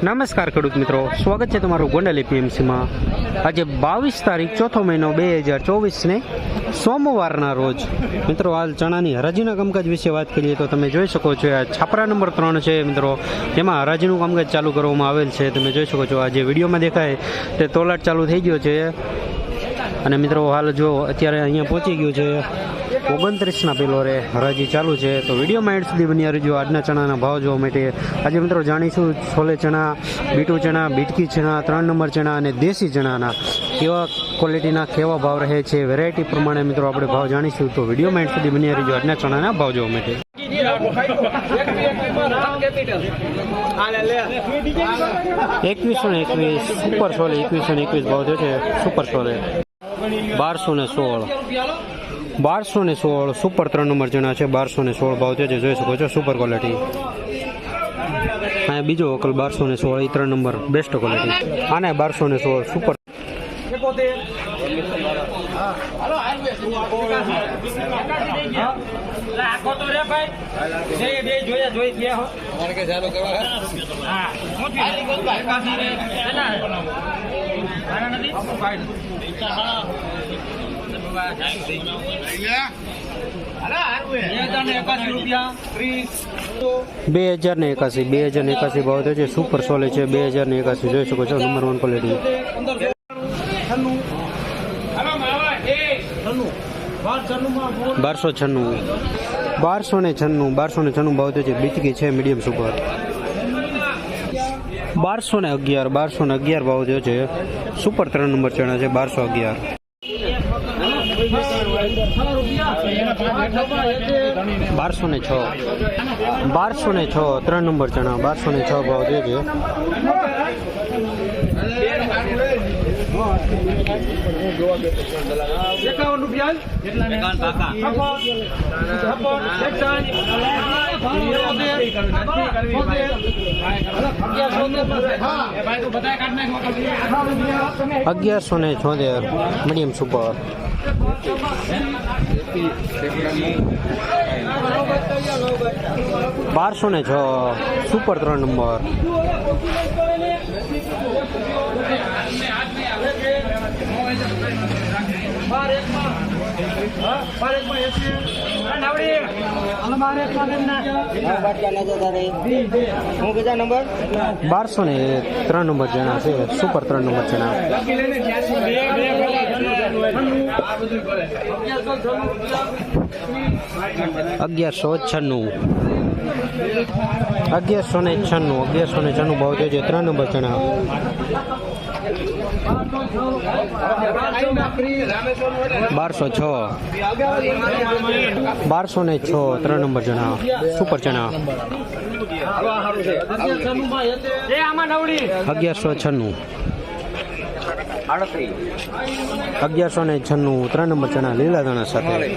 નમસ્કાર ખેડૂત મિત્રો. સ્વાગત છે તમારું ગોંડલ એપીએમસીમાં. આજે બાવીસ તારીખ, ચોથો મહિનો બે હજાર ચોવીસને સોમવારના રોજ. મિત્રો, હાલ ચણાની હરાજીના કામકાજ વિશે વાત કરીએ તો તમે જોઈ શકો છો, આ છાપરા નંબર ત્રણ છે મિત્રો. તેમાં હરાજીનું કામકાજ ચાલુ કરવામાં આવેલ છે. તમે જોઈ શકો છો, આ જે વિડીયોમાં દેખાય તે તોલાટ ચાલુ થઈ ગયો છે. અને મિત્રો, હાલ જો અત્યારે અહીંયા પહોંચી ગયું છે ઓગણત્રીસના પેલો રે હરાજી ચાલુ છે. તો વિડીયોમાં એડ સુધી બની રહીજો આજના ચણાના ભાવ જોવા માટે આજે મિત્રો જાણીશું છોલે ચણા, બીટુ ચણા, બીટકી ચણા, ત્રણ નંબર ચણા અને દેશી ચણાના કેવા ક્વોલિટીના, કેવા ભાવ રહે છે, વેરાયટી પ્રમાણે મિત્રો આપણે ભાવ જાણીશું. તો વિડીયોમાં એડ સુધી બની રહીજો આજના ચણાના ભાવ જોવા માટે. એકવીસો ને એકવીસ, સુપર સોલે એકવીસો ને એકવીસ ભાવ થયો છે. સુપર સોલે બારસો ને સોળ. બારસો ને સોળ સુપર ત્રણ નંબર જણા છે, બારસો ને સોળ ભાવ છે જોઈ શકો છો સુપર ક્વોલિટી અહીંયા બીજો વકલ બારસો ને સોળ, એ ત્રણ નંબર બેસ્ટ ક્વોલિટી આને બારસો ને સોળ સુપર હો બે હજાર ને એકાસી બે હજાર ને એકાસી ભાવ થયો છે. સુપર સોલે છે. બે હજાર ને એકાસી જોઈ શકો છો. Number one quality. બારસો છન્નું. બારસો ને છન્નું, બારસો ને છન્નું ભાવ થયો છે. બીચકી છે મીડિયમ સુપર બારસો ને અગિયાર, બારસો ને અગિયાર ભાવ થયો છે. સુપર ત્રણ નંબર ચણા છે. બારસો અગિયાર. બારસો ને છ. બારસો ને છ ત્રણ નંબર ચણા બારસો ને છ ભાવ છે. અગિયારસો ને છોતેર. Medium super. બારસો ને છ. સુપર ત્રણ નંબર. બારસો ને ત્રણ નંબર જણા છે સુપર ત્રણ નંબર જણા અગિયારસો છન્નું. અગિયારસો ને છન્નું, અગિયારસો ને છન્નું ભાવ છે, ત્રણ નંબર ચણા. બારસો છ. બારસો ને છ, ત્રણ નંબર ચણા. સુપર ચણા. અગિયારસો છન્નું. અગિયારસો ને છન્નું, ત્રણ નંબર ચણા લીલા દાણા સાથે.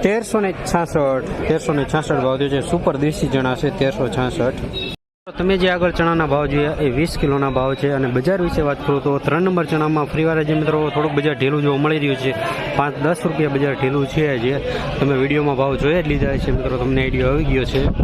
તેરસો ને છાસઠ, તેરસો ને છાસઠ ભાવ થયો છે. સુપર દેશી ચણા છે, તેરસો છાસઠ. તમે જે આગળ ચણાના ભાવ જોયા એ વીસ કિલોના ભાવ છે. અને બજાર વિશે વાત કરું તો ત્રણ નંબર ચણામાં ફરીવારે જે મિત્રો થોડુંક બજાર ઢીલું જોવા મળી રહ્યું છે. પાંચ દસ રૂપિયા બજાર ઢીલું છે જે તમે વિડીયોમાં ભાવ જોઈ જ લીધા છે મિત્રો, તમને આઈડિયો આવી ગયો છે.